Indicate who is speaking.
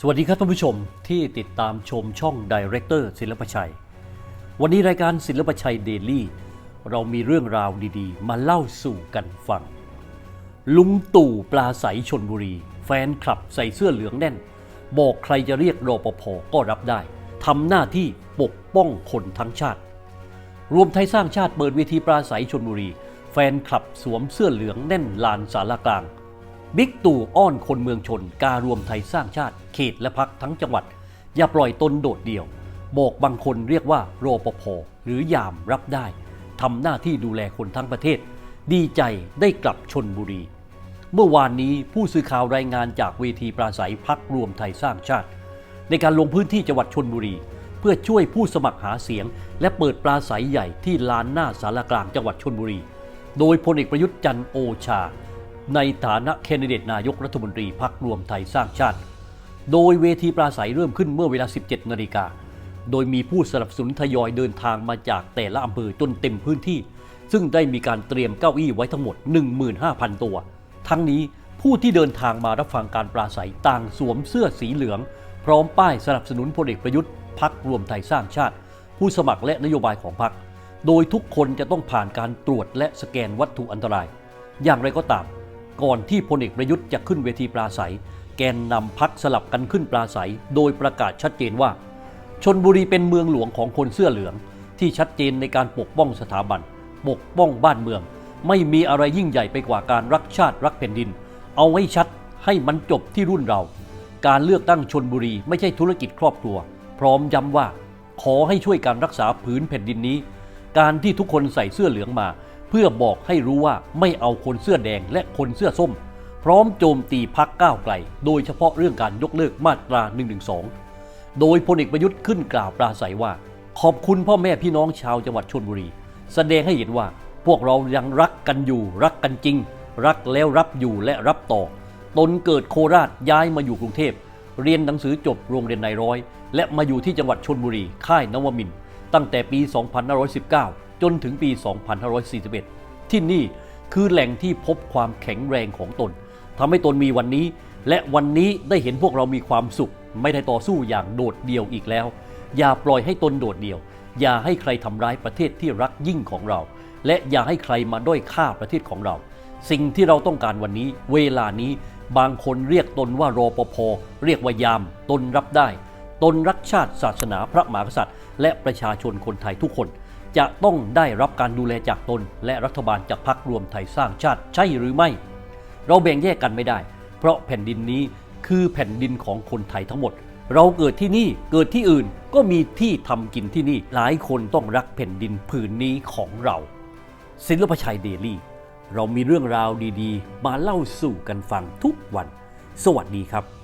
Speaker 1: สวัสดีครับท่านผู้ชมที่ติดตามชมช่องดีเรคเตอร์ศิลปชัย วันนี้รายการศิลปชัยเดลี่เรามีเรื่องราวดีๆ มาเล่าสู่กันฟัง ลุงตู่ปลาใสชนบุรี แฟนคลับใส่เสื้อเหลืองแน่น บอกใครจะเรียกรปภก็รับได้ทำหน้าที่ปกป้องคนทั้งชาติ รวมไทยสร้างชาติเปิดเวทีปราศัยชนบุรี แฟนคลับสวมเสื้อเหลืองแน่นลานสารากลาง บิ๊กตู่อ้อนคนเมืองชน การรวมไทยสร้างชาติ เขตและพักทั้งจังหวัด อย่าปล่อยตนโดดเดี่ยว บอกบางคนเรียกว่าโรปภหรือยามรับได้ทำหน้าที่ดูแลคนทั้งประเทศ ดีใจได้กลับชนบุรี เมื่อวานนี้ผู้สื่อข่าวรายงานจากเวทีปราศัยพักรวมไทยสร้างชาติ ในการลงพื้นที่จังหวัดชนบุรี เพื่อช่วยผู้สมัครหาเสียง และเปิดปราศัยใหญ่ที่ลานหน้าสารกลางจังหวัดชนบุรี โดยพลเอกประยุทธ์จันโอชา ในฐานะแคนดิเดตนายกรัฐมนตรีพักรวมไทยสร้างชาติ โดยเวทีปราศัยเริ่มขึ้นเมื่อเวลา 17 นาฬิกา โดยมีผู้สนับสนุนทยอยเดินทางมาจากแต่ละอำเภอจนเต็มพื้นที่ ซึ่งได้มีการเตรียมเก้าอี้ไว้ทั้งหมด 15,000 ตัว ทั้งนี้ผู้ที่เดินทางมารับฟังการปราศัยต่างสวมเสื้อสีเหลือง พร้อมป้ายสนับสนุนพลเอกประยุทธ์พักรวมไทยสร้างชาติ ผู้สมัครและนโยบายของพรรคโดยทุกคนจะต้องผ่านการตรวจและสแกนวัตถุอันตราย อย่างไรก็ตาม ก่อนที่พลเอกประยุทธ์จะขึ้นเวทีปราศัย แกนนำพักสลับกันขึ้นปราศัย โดยประกาศชัดเจนว่า ชนบุรีเป็นเมืองหลวงของคนเสื้อเหลือง ที่ชัดเจนในการปกป้องสถาบัน ปกป้องบ้านเมือง ไม่มีอะไรยิ่งใหญ่ไปกว่าการรักชาติรักแผ่นดิน เอาไว้ชัดให้มันจบที่รุ่นเรา การเลือกตั้งชนบุรีไม่ใช่ธุรกิจครอบครัว พร้อมย้ำว่า ขอให้ช่วยการรักษาผืนแผ่นดินนี้ การที่ทุกคนใส่เสื้อเหลืองมา เพื่อบอกให้รู้ว่าไม่เอาคนเสื้อแดงและคนเสื้อส้ม พร้อมโจมตีพักก้าวไกล โดยเฉพาะเรื่องการยกเลิกมาตรา 112 โดยพลเอกประยุทธ์ขึ้นกล่าวปราศัยว่า ขอบคุณพ่อแม่พี่น้องชาวจังหวัดชนบุรี แสดงให้เห็นว่าพวกเรายังรักกันอยู่รักกันจริง รักแล้วรับอยู่และรับต่อ ตนเกิดโคราชย้ายมาอยู่กรุงเทพเรียนหนังสือจบโรงเรียนนายร้อย และมาอยู่ที่จังหวัดชนบุรี ค่ายนวมินตั้งแต่ปี 2519 จนถึงปี 2541 ที่นี่คือแหล่งที่พบความแข็งแรงของตนทำให้ตนมีวันนี้ และวันนี้ได้เห็นพวกเรามีความสุข ไม่ได้ต่อสู้อย่างโดดเดี่ยวอีกแล้ว อย่าปล่อยให้ตนโดดเดี่ยว อย่าให้ใครทำร้ายประเทศที่รักยิ่งของเรา และอย่าให้ใครมาด้อยค่าประเทศของเรา สิ่งที่เราต้องการวันนี้ เวลานี้บางคนเรียกตนว่ารอปภเรียกว่ายาม ตนรับได้ ตนรักชาติศาสนาพระมหากษัตริย์ และประชาชนคนไทยทุกคน จะต้องได้รับการดูแลจากตน และรัฐบาลจากพรรครวมไทยสร้างชาติใช่หรือไม่ เราแบ่งแยกกันไม่ได้ เพราะแผ่นดินนี้คือแผ่นดินของคนไทยทั้งหมด เราเกิดที่นี่เกิดที่อื่นก็มีที่ทำกินที่นี่หลายคนต้องรักแผ่นดินผืนนี้ของเรา ศิลปชัยเดลี่ เรามีเรื่องราวดีๆ มาเล่าสู่กันฟังทุกวัน สวัสดีครับ